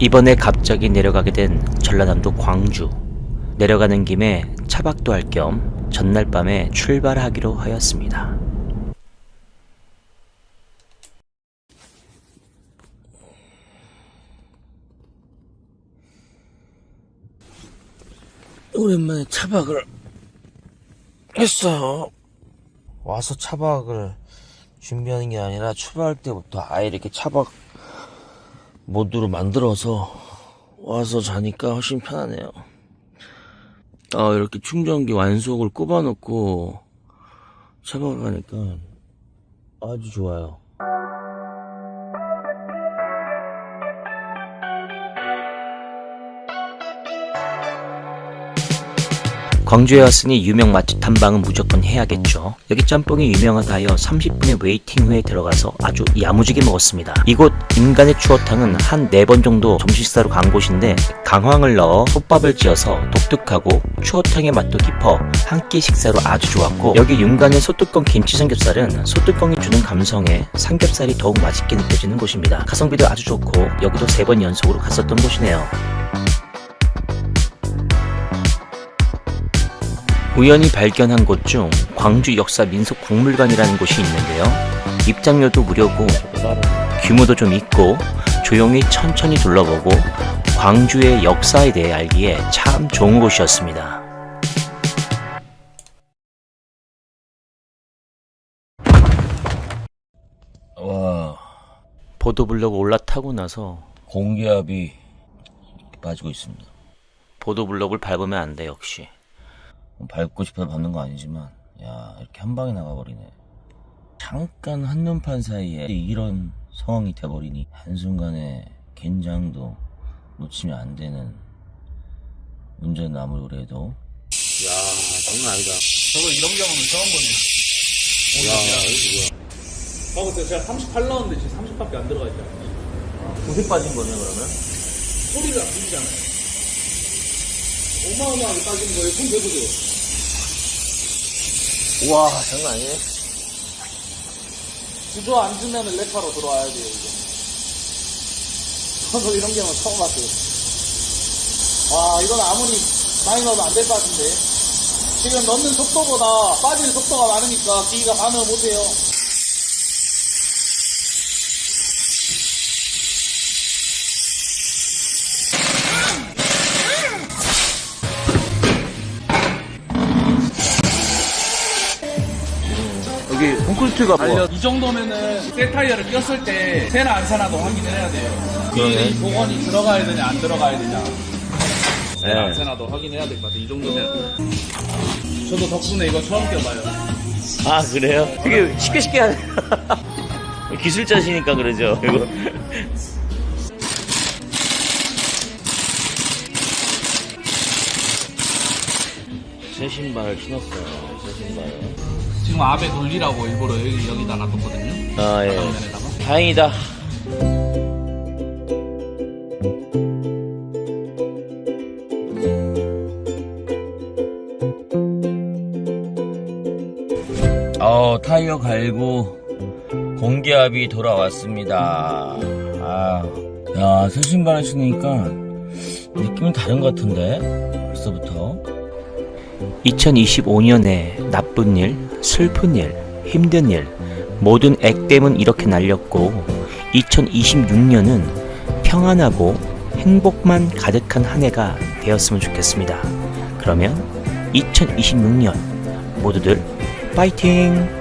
이번에 갑자기 내려가게 된 전라남도 광주. 내려가는 김에 차박도 할 겸 전날 밤에 출발하기로 하였습니다. 오랜만에 차박을 했어요. 와서 차박을 준비하는 게 아니라 출발할 때부터 아예 이렇게 차박 모드로 만들어서 와서 자니까 훨씬 편하네요. 아, 이렇게 충전기 완속을 꼽아놓고 차박을 하니까 아주 좋아요. 광주에 왔으니 유명 맛집 탐방은 무조건 해야겠죠. 여기 짬뽕이 유명하다 하여 30분의 웨이팅 후에 들어가서 아주 야무지게 먹었습니다. 이곳 인간의 추어탕은 한 네 번 정도 점심식사로 간 곳인데 강황을 넣어 솥밥을 지어서 독특하고 추어탕의 맛도 깊어 한 끼 식사로 아주 좋았고 여기 윤간의 소뚜껑 김치 삼겹살은 소뚜껑이 주는 감성에 삼겹살이 더욱 맛있게 느껴지는 곳입니다. 가성비도 아주 좋고 여기도 세 번 연속으로 갔었던 곳이네요. 우연히 발견한 곳 중 광주 역사 민속 박물관이라는 곳이 있는데요. 입장료도 무료고 규모도 좀 있고 조용히 천천히 둘러보고 광주의 역사에 대해 알기에 참 좋은 곳이었습니다. 와, 보도블록 올라타고 나서 공기압이 빠지고 있습니다. 보도블록을 밟으면 안 돼 역시. 밟고 싶어서 밟는 거 아니지만 야 이렇게 한 방에 나가버리네 잠깐 한눈판 사이에 이런 상황이 돼버리니 한순간에 긴장도 놓치면 안 되는 운전 아무리 그래도 야 장난 아니다 저거 이런 경험은 처음 보네. 야, 이거 뭐야. 아, 근데 제가 38 나왔는데 지금 30밖에 안 들어가 있잖아요. 고세 빠진 거네 그러면? 소리가 안 들리잖아요. 어마어마하게 빠진 거예요. 손 대보죠. 우와 장난 아니네 주저앉으면 레파로 들어와야 돼요, 이제. 저도 이런 경험 처음 봤어요. 와, 이건 아무리 많이 넣어도 안될 것 같은데. 지금 넣는 속도보다 빠지는 속도가 많으니까 기기가 반응을 못해요. 콘크리트가 뭐이 정도면은 새 타이어를 꼈을 때 새나 안 새나도 확인을 해야 돼요. 그러네. 이 복원이 들어가야 되냐 안 들어가야 되냐. 새나 안 네. 새나도 확인해야 될 것 같아. 이 정도면. 저도 덕분에 이거 처음 껴봐요. 아 그래요? 되게 쉽게 쉽게 하네 기술자시니까 그러죠 이거 새 신발을 신었어요 새 신발 을 지금 아베 돌리라고 일부러 여기, 여기다 놔뒀거든요. 아 예 바닥면에다가. 다행이다 어 타이어 갈고 공기압이 돌아왔습니다 아, 야, 새 신발을 신으니까 느낌이 다른 것 같은데 벌써부터 2025년에 나쁜 일, 슬픈 일, 힘든 일, 모든 액땜은 이렇게 날렸고 2026년은 평안하고 행복만 가득한 한 해가 되었으면 좋겠습니다. 그러면 2026년 모두들 파이팅!